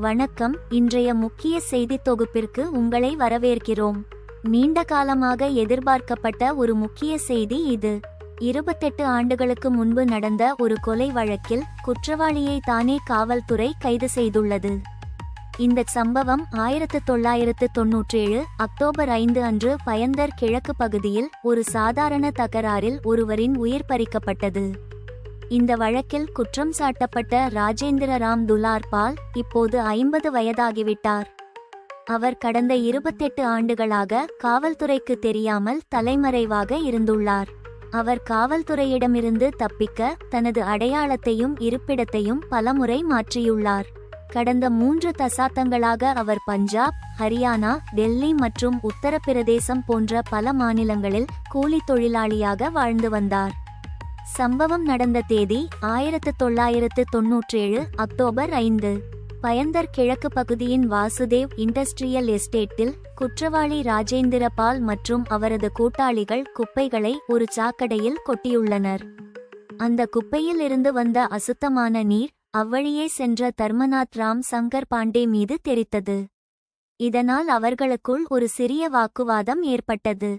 வணக்கம். இன்றைய முக்கிய செய்தித் தொகுப்பிற்கு உங்களை வரவேற்கிறோம். நீண்ட காலமாக எதிர்பார்க்கப்பட்ட ஒரு முக்கிய செய்தி இது. இருபத்தெட்டு ஆண்டுகளுக்கு முன்பு நடந்த ஒரு கொலை வழக்கில் குற்றவாளியை தானே காவல்துறை கைது செய்துள்ளது. இந்த சம்பவம் ஆயிரத்து தொள்ளாயிரத்து தொன்னூற்றேழு அக்டோபர் ஐந்து அன்று பயந்தர் கிழக்கு பகுதியில் ஒரு சாதாரண தகராறில் ஒருவரின் உயிர் பறிக்கப்பட்டது. இந்த வழக்கில் குற்றம் சாட்டப்பட்ட ராஜேந்திர ராம் துலார் பால் இப்போது ஐம்பது வயதாகிவிட்டார். அவர் கடந்த இருபத்தெட்டு ஆண்டுகளாக காவல்துறைக்கு தெரியாமல் தலைமறைவாக இருந்துள்ளார். அவர் காவல்துறையிடமிருந்து தப்பிக்க தனது அடையாளத்தையும் இருப்பிடத்தையும் பலமுறை மாற்றியுள்ளார். கடந்த மூன்று தசாப்தங்களாக அவர் பஞ்சாப் ஹரியானா டெல்லி மற்றும் உத்தரப்பிரதேசம் போன்ற பல மாநிலங்களில் கூலித் தொழிலாளியாக வாழ்ந்து வந்தார். சம்பவம் நடந்த தேதி ஆயிரத்து தொள்ளாயிரத்து தொன்னூற்றேழு அக்டோபர் ஐந்து. பயந்தர் கிழக்கு பகுதியின் வாசுதேவ் இண்டஸ்ட்ரியல் எஸ்டேட்டில் குற்றவாளி ராஜேந்திர பால் மற்றும் அவரது கூட்டாளிகள் குப்பைகளை ஒரு சாக்கடையில் கொட்டியுள்ளனர். அந்த குப்பையில் இருந்து வந்த அசுத்தமான நீர் அவ்வழியே சென்ற தர்மநாத் ராம் சங்கர் பாண்டே மீது தெரித்தது. இதனால் அவர்களுக்குள் ஒரு சிறிய வாக்குவாதம் ஏற்பட்டது.